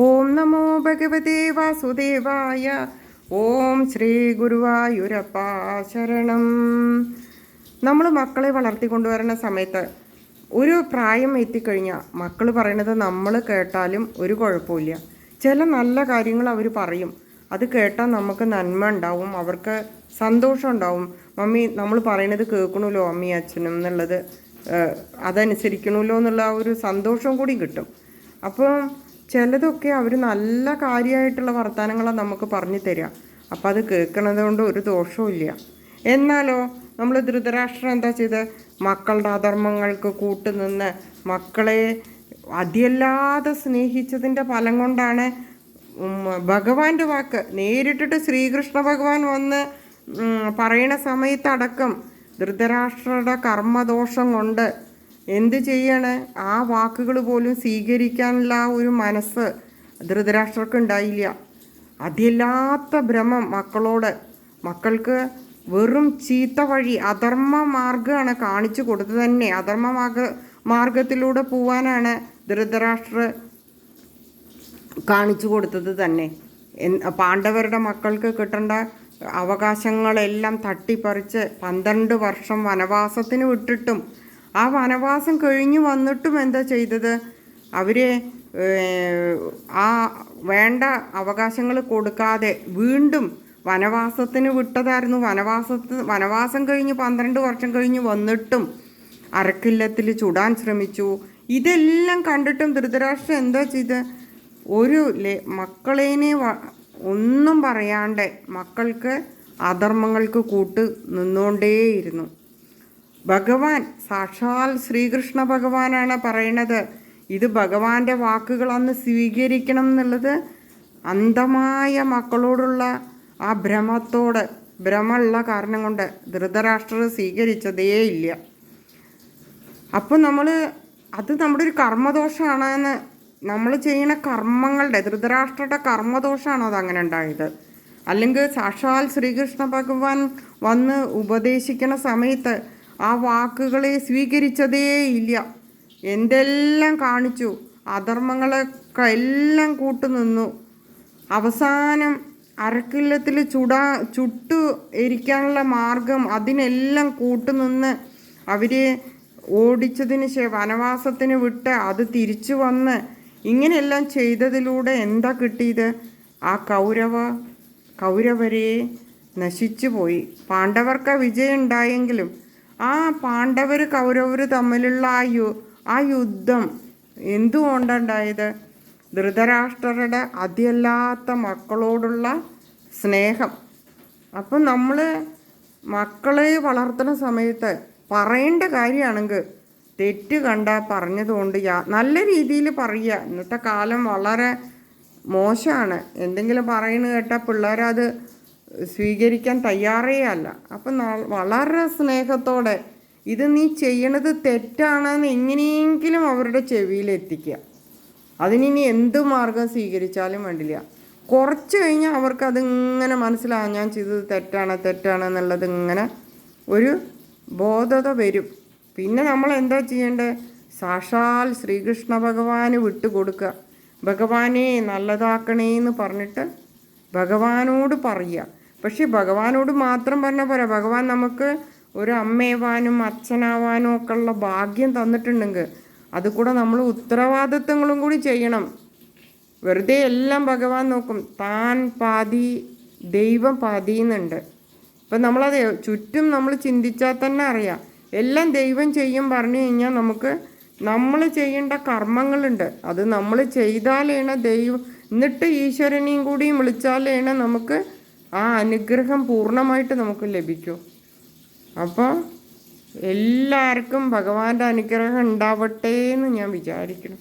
ഓം നമോ ഭഗവതേ വാസുദേവായ. ഓം ശ്രീ ഗുരുവായൂരപ്പ ശരണം. നമ്മൾ മക്കളെ വളർത്തിക്കൊണ്ടുവരുന്ന സമയത്ത് ഒരു പ്രായം എത്തിക്കഴിഞ്ഞാൽ മക്കൾ പറയണത് നമ്മൾ കേട്ടാലും ഒരു കുഴപ്പമില്ല ചില നല്ല കാര്യങ്ങൾ അവർ പറയും. അത് കേട്ടാൽ നമുക്ക് നന്മ ഉണ്ടാവും അവർക്ക് സന്തോഷം ഉണ്ടാവും. മമ്മി നമ്മൾ പറയണത് കേൾക്കണമല്ലോ അമ്മി അച്ഛനും എന്നുള്ളത്. അതനുസരിക്കണമല്ലോ എന്നുള്ള ഒരു സന്തോഷം കൂടി കിട്ടും. അപ്പോൾ ചിലതൊക്കെ അവർ നല്ല കാര്യമായിട്ടുള്ള വർത്തമാനങ്ങളാണ് നമുക്ക് പറഞ്ഞു തരിക അപ്പം അത് കേൾക്കണത് കൊണ്ട് ഒരു ദോഷവും എന്നാലോ നമ്മൾ ധൃതരാഷ്ട്രം എന്താ ചെയ്ത്? മക്കളുടെ അധർമ്മങ്ങൾക്ക് കൂട്ടുനിന്ന് മക്കളെ അതിയല്ലാതെ സ്നേഹിച്ചതിന്റെ ഫലം കൊണ്ടാണ് ഭഗവാന്റെ വാക്ക്. നേരിട്ടിട്ട് ശ്രീകൃഷ്ണ ഭഗവാൻ വന്ന് പറയണ സമയത്തടക്കം ധൃതരാഷ്ട്രയുടെ കർമ്മദോഷം കൊണ്ട് എന്ത് ചെയ്യാണ്? ആ വാക്കുകൾ പോലും സ്വീകരിക്കാനുള്ള ഒരു മനസ്സ് ധൃതരാഷ്ട്രർക്ക് ഉണ്ടായില്ല അതില്ലാത്ത ഭ്രമം മക്കളോട്. മക്കൾക്ക് വെറും ചീത്ത വഴി അധർമ്മ മാർഗമാണ് കാണിച്ചു കൊടുത്തത് തന്നെ. അധർമ്മ മാർഗ മാർഗത്തിലൂടെ പോവാനാണ് ധൃതരാഷ്ട്ര കാണിച്ചു കൊടുത്തത് തന്നെ. പാണ്ഡവരുടെ മക്കൾക്ക് കിട്ടേണ്ട അവകാശങ്ങളെല്ലാം തട്ടിപ്പറിച്ച് പന്ത്രണ്ട് വർഷം വനവാസത്തിന് വിട്ടിട്ടും ആ വനവാസം കഴിഞ്ഞു വന്നിട്ടും എന്താ ചെയ്തത്? അവരെ ആ വേണ്ട അവകാശങ്ങൾ കൊടുക്കാതെ വീണ്ടും വനവാസത്തിന് വിട്ടതായിരുന്നു. വനവാസത്തിന് വനവാസം കഴിഞ്ഞ് പന്ത്രണ്ട് വർഷം കഴിഞ്ഞ് വന്നിട്ടും അരക്കില്ലത്തിൽ ചുടാൻ ശ്രമിച്ചു. ഇതെല്ലാം കണ്ടിട്ടും ധൃതരാഷ്ട്രം എന്താ ചെയ്ത് ഒരു മക്കളേനെ ഒന്നും പറയാണ്ട് മക്കൾക്ക് അധർമ്മങ്ങൾക്ക് കൂട്ട് നിന്നുകൊണ്ടേയിരുന്നു. ഭഗവാൻ സാക്ഷാൽ ശ്രീകൃഷ്ണ ഭഗവാനാണ് പറയണത്. ഇത് ഭഗവാന്റെ വാക്കുകൾ അന്ന് സ്വീകരിക്കണം എന്നുള്ളത് അന്ധമായ മക്കളോടുള്ള ആ ഭ്രമത്തോട് ഭ്രമമുള്ള കാരണം കൊണ്ട് ധൃതരാഷ്ട്രർ സ്വീകരിച്ചതേ ഇല്ല. അപ്പോൾ നമ്മൾ അത് നമ്മുടെ ഒരു കർമ്മദോഷമാണെന്ന് നമ്മൾ ചെയ്യുന്ന കർമ്മങ്ങളുടെ ധൃതരാഷ്ട്രയുടെ കർമ്മദോഷമാണോ അത് അങ്ങനെ ഉണ്ടായത്. അല്ലെങ്കിൽ സാക്ഷാൽ ശ്രീകൃഷ്ണ ഭഗവാൻ വന്ന് ഉപദേശിക്കുന്ന സമയത്ത് ആ വാക്കുകളെ സ്വീകരിച്ചതേ ഇല്ല. എന്തെല്ലാം കാണിച്ചു? അധർമ്മങ്ങളൊക്കെ എല്ലാം കൂട്ടുനിന്നു. അവസാനം അരക്കില്ലത്തിൽ ചുടാ ചുട്ടു എരിക്കാനുള്ള മാർഗം അതിനെല്ലാം കൂട്ടുനിന്ന് അവരെ ഓടിച്ചതിന് ശേ വനവാസത്തിന് വിട്ട് അത് തിരിച്ചു വന്ന് ഇങ്ങനെയെല്ലാം ചെയ്തതിലൂടെ എന്താ കിട്ടിയത്? ആ കൗരവ കൗരവരെ നശിച്ചു പോയി പാണ്ഡവർക്ക് വിജയം ഉണ്ടായെങ്കിലും ആ പാണ്ഡവർ കൗരവർ തമ്മിലുള്ള ആ യു ആ യുദ്ധം എന്തുകൊണ്ടുണ്ടായത്? ധൃതരാഷ്ട്രരുടെ അതിയല്ലാത്ത മക്കളോടുള്ള സ്നേഹം. അപ്പം നമ്മൾ മക്കളെ വളർത്തുന്ന സമയത്ത് പറയേണ്ട കാര്യമാണെങ്കിൽ തെറ്റ് കണ്ട പറഞ്ഞതുകൊണ്ട് യാ നല്ല രീതിയിൽ പറയുക. ഇന്നത്തെ കാലം വളരെ മോശമാണ് എന്തെങ്കിലും പറയുന്നത് കേട്ടാൽ പിള്ളേരത് സ്വീകരിക്കാൻ തയ്യാറേ അല്ല അപ്പം വളരെ സ്നേഹത്തോടെ ഇത് നീ ചെയ്യണത് തെറ്റാണെന്ന് എങ്ങനെയെങ്കിലും അവരുടെ ചെവിയിൽ എത്തിക്കുക അതിനിനി എന്ത് മാർഗം സ്വീകരിച്ചാലും വേണ്ടില്ല. കുറച്ച് കഴിഞ്ഞാൽ അവർക്ക് അതിങ്ങനെ മനസ്സിലാകും ഞാൻ ചെയ്തത് തെറ്റാണ് തെറ്റാണ് എന്നുള്ളത് ഇങ്ങനെ ഒരു ബോധത വരും. പിന്നെ നമ്മൾ എന്താ ചെയ്യേണ്ടത് സാക്ഷാൽ ശ്രീകൃഷ്ണ ഭഗവാന് വിട്ടുകൊടുക്കുക ഭഗവാനെ നല്ലതാക്കണേ എന്ന് പറഞ്ഞിട്ട് ഭഗവാനോട് പറയുക. പക്ഷെ ഭഗവാനോട് മാത്രം പറഞ്ഞ പോരാ. ഭഗവാൻ നമുക്ക് ഒരു അമ്മയാവാനും അച്ഛനാവാനും ഒക്കെ ഉള്ള ഭാഗ്യം തന്നിട്ടുണ്ടെങ്കിൽ അത് കൂടെ നമ്മൾ ഉത്തരവാദിത്വങ്ങളും കൂടി ചെയ്യണം. വെറുതെ എല്ലാം ഭഗവാൻ നോക്കും. താൻ പാതി ദൈവം പാതി എന്നുണ്ട് ഇപ്പം നമ്മളത് ചുറ്റും നമ്മൾ ചിന്തിച്ചാൽ തന്നെ അറിയാം. എല്ലാം ദൈവം ചെയ്യും പറഞ്ഞു കഴിഞ്ഞാൽ നമുക്ക് നമ്മൾ ചെയ്യേണ്ട കർമ്മങ്ങളുണ്ട്. അത് നമ്മൾ ചെയ്താലാണ് ദൈവം. എന്നിട്ട് ഈശ്വരനെയും കൂടിയും വിളിച്ചാലാണ് നമുക്ക് ആ അനുഗ്രഹം പൂർണമായിട്ട് നമുക്ക് ലഭിക്കും. അപ്പോൾ എല്ലാവർക്കും ഭഗവാന്റെ അനുഗ്രഹം ഉണ്ടാവട്ടെ എന്ന് ഞാൻ വിചാരിക്കണം